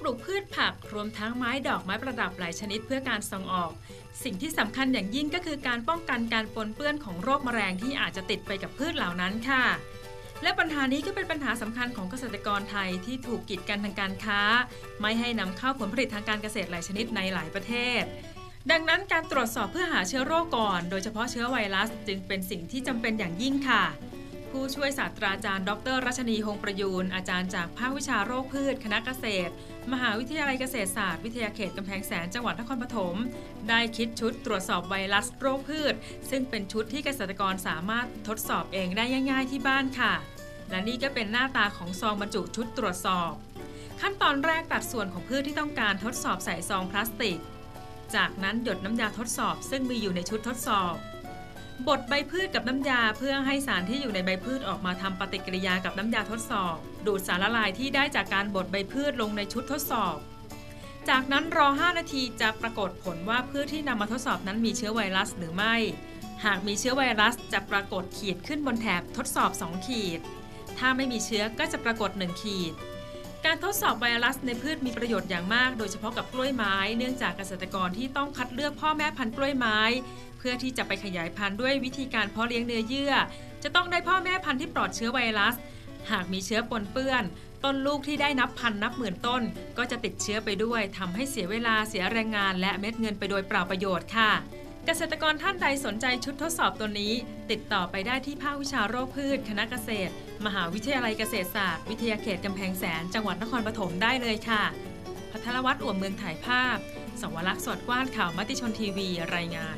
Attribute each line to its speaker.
Speaker 1: ปลูกพืชผักรวมทั้งไม้ดอกไม้ประดับหลายชนิดเพื่อการส่งออก สิ่งที่สำคัญอย่างยิ่งก็คือการป้องกันการปนเปื้อนของโรคแมลงที่อาจจะติดไปกับพืชเหล่านั้นค่ะ และปัญหานี้ก็เป็นปัญหาสำคัญของเกษตรกรไทยที่ถูกกีดกันทางการค้า ไม่ให้นำเข้าผลผลิตทางการเกษตรหลายชนิดในหลายประเทศดังนั้นการตรวจสอบเพื่อหาเชื้อโรคก่อน โดยเฉพาะเชื้อไวรัสจึงเป็นสิ่งที่จำเป็นอย่างยิ่งค่ะ ผู้ช่วยศาสตราจารย์ ดรรัชนีหงประยูน อาจารย์จากภาควิชาโรคพืช คณะเกษตร มหาวิทยาลัยเกษตรศาสตร์ วิทยาเขตกำแพงแสนจังหวัดนครปฐม ได้คิดชุดตรวจสอบไวรัสโรคพืช ซึ่งเป็นชุดที่เกษตรกรสามารถทดสอบเองได้ง่าย ๆ ที่บ้านค่ะ และนี่ก็เป็นหน้าตาของซองบรรจุชุดตรวจสอบ ขั้นตอนแรกตัดส่วนของพืชที่ต้องการทดสอบใส่ซองพลาสติก จากนั้นหยดน้ำยาทดสอบ ซึ่งมีอยู่ในชุดทดสอบ บดใบพืชกับน้ำยาเพื่อให้สารที่อยู่ในใบพืชออกมาทำปฏิกิริยากับน้ำยาทดสอบ ดูดสารละลายที่ได้จากการบดใบพืชลงในชุดทดสอบ จากนั้นรอ 5 นาทีจะปรากฏผลว่าพืชที่นำมาทดสอบนั้นมีเชื้อไวรัสหรือไม่ หากมีเชื้อไวรัสจะปรากฏขีดขึ้นบนแถบทดสอบ 2 ขีด ถ้าไม่มีเชื้อก็จะปรากฏ 1 ขีด การทดสอบไวรัสในพืชมีประโยชน์อย่างมาก โดยเฉพาะกับกล้วยไม้ เนื่องจากเกษตรกรที่ต้องคัดเลือกพ่อแม่พันธุ์กล้วยไม้ เพื่อที่จะไปขยายพันธุ์ด้วยวิธีการเพาะเลี้ยงเนื้อเยื่อ จะต้องได้พ่อแม่พันธุ์ที่ปลอดเชื้อไวรัส หากมีเชื้อปนเปื้อน ต้นลูกที่ได้นับพันนับหมื่นต้น ก็จะติดเชื้อไปด้วยทำให้เสียเวลาเสียแรงงาน และเม็ดเงินไปโดยเปล่าประโยชน์ค่ะ เกษตรกรท่านใดสนใจชุดทดสอบตัวนี้ ติดต่อไปได้ที่ภาควิชาโรคพืช คณะเกษตร มหาวิทยาลัยเกษตรศาสตร์ วิทยาเขตกำแพงแสน จังหวัดนครปฐมได้เลยค่ะ พัทรวัตรอ่วมเมืองถ่ายภาพ สวรักษ์สดกว้านข่าวมติชนทีวี รายงาน